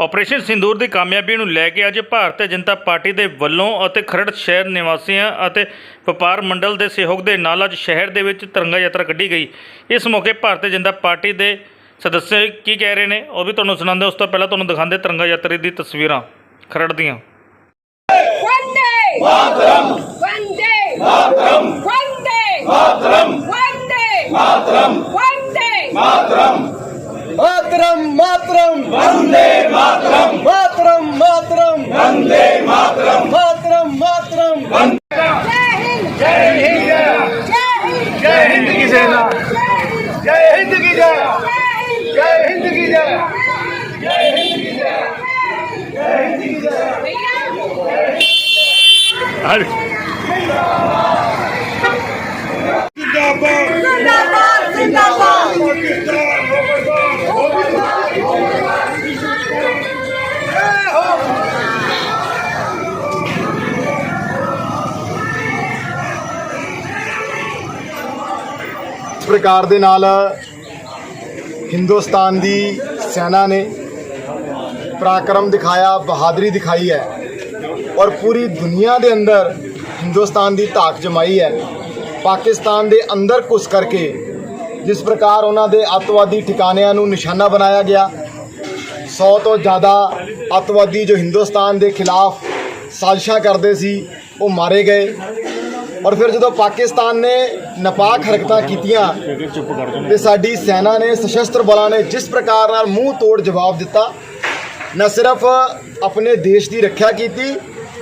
Operation sindoor ਦੀ ਕਾਮਯਾਬੀ ਨੂੰ ਲੈ ਕੇ ਅੱਜ ਭਾਰਤੀ ਜਨਤਾ ਪਾਰਟੀ ਦੇ ਵੱਲੋਂ ਅਤੇ ਖਰੜ ਸ਼ਹਿਰ ਨਿਵਾਸੀਆਂ ਅਤੇ ਵਪਾਰ ਮੰਡਲ ਦੇ ਸਹਿਯੋਗ ਦੇ ਨਾਲ ਅੱਜ ਸ਼ਹਿਰ ਦੇ ਵਿੱਚ ਤਿਰੰਗਾ ਯਾਤਰਾ ਕੱਢੀ ਗਈ। ਇਸ ਮੌਕੇ ਭਾਰਤੀ ਜਨਤਾ ਪਾਰਟੀ ਦੇ ਸਦੱਸ ਕੀ ਕਹਿ ਰਹੇ ਨੇ ਉਹ ਵੀ ਤੁਹਾਨੂੰ ਸੁਣਾਉਂਦੇ ਉਸ ਤੋਂ ਪਹਿਲਾਂ ਤੁਹਾਨੂੰ ਦਿਖਾਉਂਦੇ ਤਿਰੰਗਾ ਯਾਤਰੀ ਦੀ ਤਸਵੀਰਾਂ ਖਰੜ ਦੀਆਂ। मातरम वंदे मातरम मातरम मातरम वंदे मातरम मातरम मातरम जय हिंद जय हिंद जय हिंद जय हिंद की सेना जय हिंद की जय जय हिंद की जय जय हिंद की जय जय हिंद की जय जिंदाबाद जिंदाबाद जिंदाबाद ਪ੍ਰਕਾਰ ਦੇ ਨਾਲ ਹਿੰਦੁਸਤਾਨ ਦੀ ਸੈਨਾ ਨੇ ਪਰਾਕਰਮ ਦਿਖਾਇਆ, ਬਹਾਦਰੀ ਦਿਖਾਈ ਹੈ ਔਰ ਪੂਰੀ ਦੁਨੀਆ ਦੇ ਅੰਦਰ ਹਿੰਦੁਸਤਾਨ ਦੀ ਧਾਕ ਜਮਾਈ ਹੈ। ਪਾਕਿਸਤਾਨ ਦੇ ਅੰਦਰ ਘੁਸ ਕਰਕੇ ਜਿਸ ਪ੍ਰਕਾਰ ਉਹਨਾਂ ਦੇ ਅੱਤਵਾਦੀ ਠਿਕਾਣਿਆਂ ਨੂੰ ਨਿਸ਼ਾਨਾ ਬਣਾਇਆ ਗਿਆ 100 ਤੋਂ ਜ਼ਿਆਦਾ ਅੱਤਵਾਦੀ ਜੋ ਹਿੰਦੁਸਤਾਨ ਦੇ ਖਿਲਾਫ ਸਾਜ਼ਿਸ਼ਾਂ ਕਰਦੇ ਸੀ, ਉਹ ਮਾਰੇ ਗਏ ਔਰ ਫਿਰ ਜਦੋਂ ਪਾਕਿਸਤਾਨ ਨੇ ਨਪਾਕ ਹਰਕਤਾਂ ਕੀਤੀਆਂ ਤੇ ਸਾਡੀ ਸੈਨਾ ਨੇ, ਸਸ਼ਸਤਰ ਬਲਾਂ ਨੇ ਜਿਸ ਪ੍ਰਕਾਰ ਨਾਲ ਮੂੰਹ ਤੋੜ ਜਵਾਬ ਦਿੱਤਾ, ਨਾ ਸਿਰਫ ਆਪਣੇ ਦੇਸ਼ ਦੀ ਰੱਖਿਆ ਕੀਤੀ,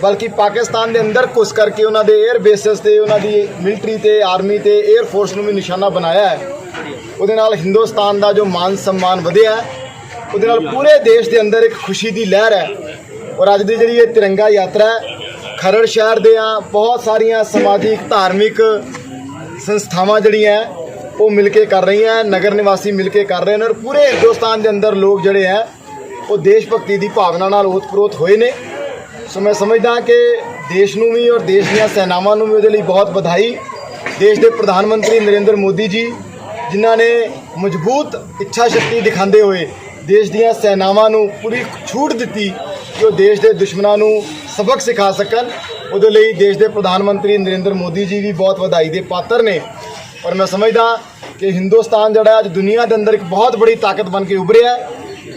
ਬਲਕਿ ਪਾਕਿਸਤਾਨ ਦੇ ਅੰਦਰ ਘੁਸ ਕਰਕੇ ਉਹਨਾਂ ਦੇ 에ਅਰ ਬੇਸਿਸ ਤੇ, ਉਹਨਾਂ ਦੀ ਮਿਲਟਰੀ ਤੇ ਆਰਮੀ ਤੇ 에ਅਰ ਫੋਰਸ ਨੂੰ ਵੀ ਨਿਸ਼ਾਨਾ ਬਣਾਇਆ ਹੈ। ਉਹਦੇ ਨਾਲ ਹਿੰਦੁਸਤਾਨ ਦਾ ਜੋ ਮਾਨ ਸਨਮਾਨ ਵਧਿਆ ਉਹਦੇ ਨਾਲ ਪੂਰੇ ਦੇਸ਼ ਦੇ ਅੰਦਰ ਇੱਕ ਖੁਸ਼ੀ ਦੀ ਲਹਿਰ ਹੈ। ਔਰ ਅੱਜ ਦੀ ਜਿਹੜੀ ਇਹ ਤਿਰੰਗਾ ਯਾਤਰਾ ਹੈ, ਖਰੜ ਸ਼ਹਿਰ ਦੇ ਆ, ਬਹੁਤ ਸਾਰੀਆਂ ਸਮਾਜਿਕ, ਧਾਰਮਿਕ ਸੰਸਥਾਵਾਂ ਜਿਹੜੀਆਂ ਉਹ ਮਿਲ ਕੇ ਕਰ ਰਹੀਆਂ ਨਗਰ ਨਿਵਾਸੀ ਮਿਲ ਕੇ ਕਰ ਰਹੇ ਨੇ ਔਰ ਪੂਰੇ ਹਿੰਦੁਸਤਾਨ ਦੇ ਅੰਦਰ ਲੋਕ ਜਿਹੜੇ ਹੈ, ਉਹ ਦੇਸ਼ ਭਗਤੀ ਦੀ ਭਾਵਨਾ ਨਾਲ ਓਤਪ੍ਰੋਤ ਹੋਏ ਨੇ। ਸੋ ਮੈਂ ਸਮਝਦਾ ਕਿ ਦੇਸ਼ ਨੂੰ ਵੀ ਔਰ ਦੇਸ਼ ਦੀਆਂ ਸੈਨਾਵਾਂ ਨੂੰ ਵੀ ਉਹਦੇ ਲਈ ਬਹੁਤ ਵਧਾਈ। ਦੇਸ਼ ਦੇ ਪ੍ਰਧਾਨ ਮੰਤਰੀ ਨਰਿੰਦਰ ਮੋਦੀ ਜੀ, ਜਿਨ੍ਹਾਂ ਨੇ ਮਜ਼ਬੂਤ ਇੱਛਾ ਸ਼ਕਤੀ ਦਿਖਾਉਂਦੇ ਹੋਏ ਦੇਸ਼ ਦੀਆਂ ਸੈਨਾਵਾਂ ਨੂੰ ਪੂਰੀ ਛੂਟ ਦਿੱਤੀ ਕਿ ਉਹ ਦੇਸ਼ ਦੇ ਦੁਸ਼ਮਣਾਂ ਨੂੰ ਸਬਕ ਸਿਖਾ ਸਕਣ। ਉਹਦੇ ਲਈ ਦੇਸ਼ ਦੇ ਪ੍ਰਧਾਨ ਮੰਤਰੀ ਨਰਿੰਦਰ ਮੋਦੀ ਜੀ ਵੀ ਬਹੁਤ ਵਧਾਈ ਦੇ ਪਾਤਰ ਨੇ। ਔਰ ਮੈਂ ਸਮਝਦਾ ਕਿ ਹਿੰਦੁਸਤਾਨ ਜਿਹੜਾ ਅੱਜ ਦੁਨੀਆ ਦੇ ਅੰਦਰ ਇੱਕ ਬਹੁਤ ਬੜੀ ਤਾਕਤ ਬਣ ਕੇ ਉਭਰਿਆ ਹੈ।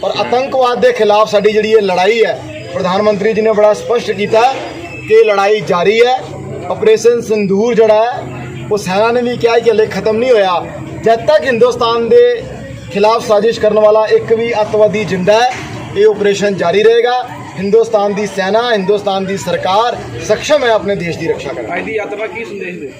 ਔਰ ਆਤੰਕਵਾਦ ਦੇ ਖਿਲਾਫ ਸਾਡੀ ਜਿਹੜੀ ਇਹ ਲੜਾਈ ਹੈ, ਪ੍ਰਧਾਨ ਮੰਤਰੀ ਜੀ ਨੇ ਬੜਾ ਸਪਸ਼ਟ ਕੀਤਾ ਕਿ ਇਹ ਲੜਾਈ ਜਾਰੀ ਹੈ। ਆਪਰੇਸ਼ਨ ਸੰਧੂਰ ਜਿਹੜਾ ਹੈ, ਉਹ ਸੈਨਾ ਨੇ ਵੀ ਕਿਹਾ ਕਿ ਹਲੇ ਖਤਮ ਨਹੀਂ ਹੋਇਆ। ਜਦ ਤੱਕ ਹਿੰਦੁਸਤਾਨ ਦੇ ਖਿਲਾਫ ਸਾਜ਼ਿਸ਼ ਕਰਨ ਵਾਲਾ ਇੱਕ ਵੀ ਅੱਤਵਾਦੀ ਜਿੰਦਾ ਹੈ, ਇਹ ਆਪਰੇਸ਼ਨ ਜਾਰੀ ਰਹੇਗਾ। ਹਿੰਦੁਸਤਾਨ ਦੀ ਸੈਨਾ ਹਿੰਦੁਸਤਾਨ ਦੀ ਸਰਕਾਰ ਸક્ષਮ ਹੈ ਆਪਣੇ ਦੇਸ਼ ਦੀ ਰੱਖਿਆ ਕਰਨ। ਅੱਜ ਦੀ ਯਾਤਰਾ ਕੀ ਸੰਦੇਸ਼ ਦੇ?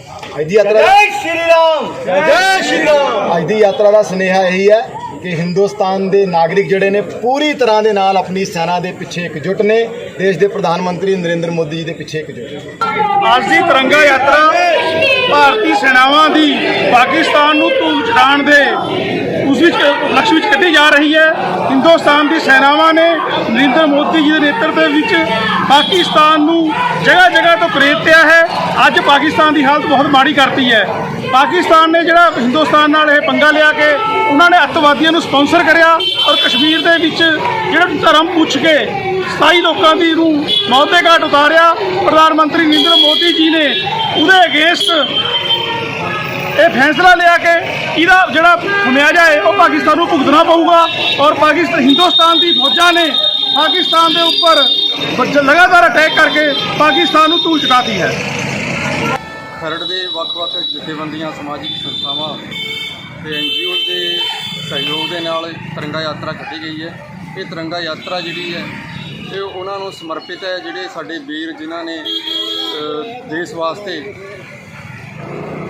ਅੱਜ ਦੀ ਯਾਤਰਾ ਜੈ ਸ਼੍ਰੀ ਰਾਮ ਜੈ ਸ਼੍ਰੀ ਰਾਮ। ਅੱਜ ਦੀ ਯਾਤਰਾ ਦਾ ਸੁਨੇਹਾ ਇਹੀ ਹੈ ਕਿ ਹਿੰਦੁਸਤਾਨ ਦੇ ਨਾਗਰਿਕ ਜਿਹੜੇ ਨੇ ਪੂਰੀ ਤਰ੍ਹਾਂ ਦੇ ਨਾਲ ਆਪਣੀ ਸੈਨਾ ਦੇ ਪਿੱਛੇ ਇਕਜੁੱਟ ਨੇ, ਦੇਸ਼ ਦੇ ਪ੍ਰਧਾਨ ਮੰਤਰੀ ਨਰਿੰਦਰ ਮੋਦੀ ਜੀ ਦੇ ਪਿੱਛੇ ਇਕਜੁੱਟ ਨੇ। ਅੱਜ ਦੀ ਤਿਰੰਗਾ ਯਾਤਰਾ ਭਾਰਤੀ ਸੈਨਾਵਾਂ ਦੀ ਪਾਕਿਸਤਾਨ ਨੂੰ ਧੂਮ ਚੜਾਉਣ ਦੇ ਉਸ ਵਿੱਚ ਲਕਸ਼ ਵਿੱਚ ਕੱਢੀ ਜਾ ਰਹੀ ਹੈ। ਹਿੰਦੁਸਤਾਨ ਦੀ ਸੈਨਾਵਾਂ ਨੇ ਨਰਿੰਦਰ ਮੋਦੀ ਜੀ ਦੇ ਨੇਤਰਤਵ ਵਿੱਚ ਪਾਕਿਸਤਾਨ ਨੂੰ ਜਗ੍ਹਾ ਜਗ੍ਹਾ ਤੋਂ ਪ੍ਰੇਰਿਆ ਹੈ। ਅੱਜ ਪਾਕਿਸਤਾਨ ਦੀ ਹਾਲਤ ਬਹੁਤ ਮਾੜੀ ਕਰਤੀ ਹੈ। ਪਾਕਿਸਤਾਨ ਨੇ ਜਿਹੜਾ ਹਿੰਦੁਸਤਾਨ ਨਾਲ ਇਹ ਪੰਗਾ ਲਿਆ ਕੇ ਉਹਨਾਂ ਨੇ ਅੱਤਵਾਦੀਆਂ ਨੂੰ ਸਪਾਂਸਰ ਕਰਿਆ ਔਰ ਕਸ਼ਮੀਰ ਦੇ ਵਿੱਚ ਜਿਹੜਾ ਧਰਮ ਪੁੱਛ ਕੇ 27 ਲੋਕਾਂ ਦੀ ਨੂੰ ਮੌਤ ਦੇ ਘਾਟ ਉਤਾਰਿਆ। ਪ੍ਰਧਾਨ ਮੰਤਰੀ ਨਰਿੰਦਰ ਮੋਦੀ ਜੀ ਨੇ ਉਹਦੇ ਅਗੇਂਸਟ ਇਹ ਫੈਸਲਾ ਲਿਆ ਕਿ ਇਹਦਾ ਜਿਹੜਾ ਖਮਿਆਜਾ ਹੈ, ਉਹ ਪਾਕਿਸਤਾਨ ਨੂੰ ਭੁਗਤਣਾ ਪਊਗਾ ਔਰ ਪਾਕਿਸਤਾਨ ਹਿੰਦੁਸਤਾਨ ਦੀ ਫੌਜਾਂ ਨੇ ਪਾਕਿਸਤਾਨ ਦੇ ਉੱਪਰ ਲਗਾਤਾਰ ਅਟੈਕ ਕਰਕੇ ਪਾਕਿਸਤਾਨ ਨੂੰ ਧੂਲ ਚਟਾਤੀ ਹੈ। ਖਰੜ ਦੇ ਵੱਖ-ਵੱਖ ਜਥੇਬੰਦੀਆਂ, ਸਮਾਜਿਕ ਸੰਸਥਾਵਾਂ ਤੇ ਐਨਜੀਓ ਦੇ ਸਹਿਯੋਗ ਦੇ ਨਾਲ ਤਿਰੰਗਾ ਯਾਤਰਾ ਕੱਢੀ ਗਈ ਹੈ। ਇਹ ਤਿਰੰਗਾ ਯਾਤਰਾ ਜਿਹੜੀ ਹੈ, ਇਹ ਉਹਨਾਂ ਨੂੰ ਸਮਰਪਿਤ ਹੈ ਜਿਹੜੇ ਸਾਡੇ ਵੀਰ ਜਿਨ੍ਹਾਂ ਨੇ ਦੇਸ਼ ਵਾਸਤੇ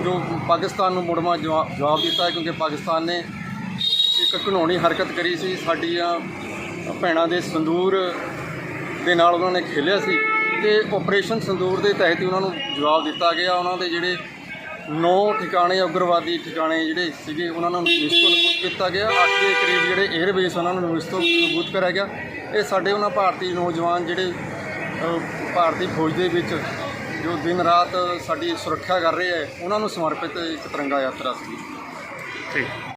ਜੋ ਪਾਕਿਸਤਾਨ ਨੂੰ ਮੁੜਮਾ ਜਵਾ- ਜਵਾਬ ਦਿੱਤਾ ਕਿਉਂਕਿ ਪਾਕਿਸਤਾਨ ਨੇ ਇੱਕ ਘਿਨੌਣੀ ਹਰਕਤ ਕਰੀ ਸੀ ਸਾਡੀਆਂ ਭੈਣਾਂ ਦੇ ਸੰਦੂਰ ਦੇ ਨਾਲ ਉਹਨਾਂ ਨੇ ਖੇਲਿਆ ਸੀ ਤੇ ਆਪਰੇਸ਼ਨ ਸੰਦੂਰ ਦੇ ਤਹਿਤ ਹੀ ਉਹਨਾਂ ਨੂੰ ਜਵਾਬ ਦਿੱਤਾ ਗਿਆ। ਉਹਨਾਂ ਦੇ ਜਿਹੜੇ ਨੌ ਠਿਕਾਣੇ ਉਗਰਵਾਦੀ ਠਿਕਾਣੇ ਜਿਹੜੇ ਸੀਗੇ, ਉਹਨਾਂ ਨੂੰ ਨਿਸ਼ਚਿਤ ਨਬੂਤ ਕੀਤਾ ਗਿਆ। ਅੱਠ ਦੇ ਕਰੀਬ ਜਿਹੜੇ 에ਅਰਬੇਸ ਉਹਨਾਂ ਨੂੰ ਨਿਸ਼ਚਿਤ ਨਬੂਤ ਕਰਿਆ ਗਿਆ। ਇਹ ਸਾਡੇ ਉਹਨਾਂ ਭਾਰਤੀ ਨੌਜਵਾਨ ਜਿਹੜੇ ਭਾਰਤੀ ਫੌਜ ਦੇ ਵਿੱਚ ਜੋ ਦਿਨ ਰਾਤ ਸਾਡੀ ਸੁਰੱਖਿਆ ਕਰ ਰਹੇ ਹੈ, ਉਹਨਾਂ ਨੂੰ ਸਮਰਪਿਤ ਇੱਕ ਤਿਰੰਗਾ ਯਾਤਰਾ ਸੀ। ਠੀਕ।